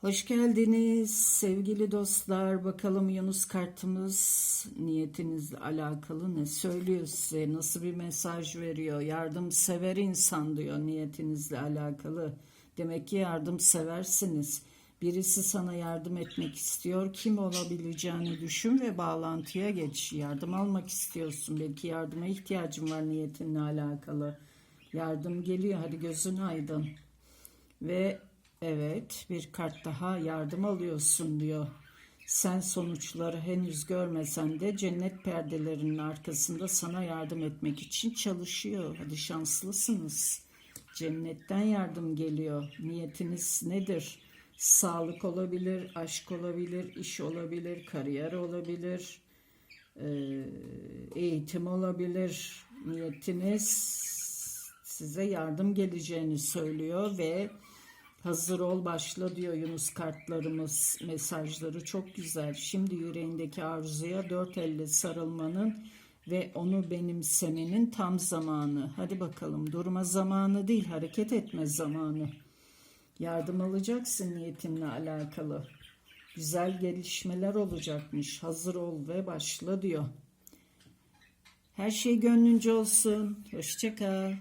Hoş geldiniz sevgili dostlar. Bakalım Yunus kartımız niyetinizle alakalı ne söylüyor size? Nasıl bir mesaj veriyor? Yardımsever insan diyor niyetinizle alakalı. Demek ki yardımseversiniz. Birisi sana yardım etmek istiyor. Kim olabileceğini düşün ve bağlantıya geç. Yardım almak istiyorsun. Belki yardıma ihtiyacın var niyetinle alakalı. Yardım geliyor. Hadi gözün aydın. Ve evet bir kart daha yardım alıyorsun diyor. Sen sonuçları henüz görmesen de cennet perdelerinin arkasında sana yardım etmek için çalışıyor. Hadi şanslısınız. Cennetten yardım geliyor. Niyetiniz nedir? Sağlık olabilir, aşk olabilir, iş olabilir, kariyer olabilir, eğitim olabilir. Niyetiniz size yardım geleceğini söylüyor ve hazır ol başla diyor Yunus kartlarımız mesajları çok güzel. Şimdi yüreğindeki arzuya dört elle sarılmanın ve onu benimsemenin tam zamanı. Hadi bakalım durma zamanı değil hareket etme zamanı. Yardım alacaksın niyetinle alakalı. Güzel gelişmeler olacakmış. Hazır ol ve başla diyor. Her şey gönlünce olsun. Hoşça kal.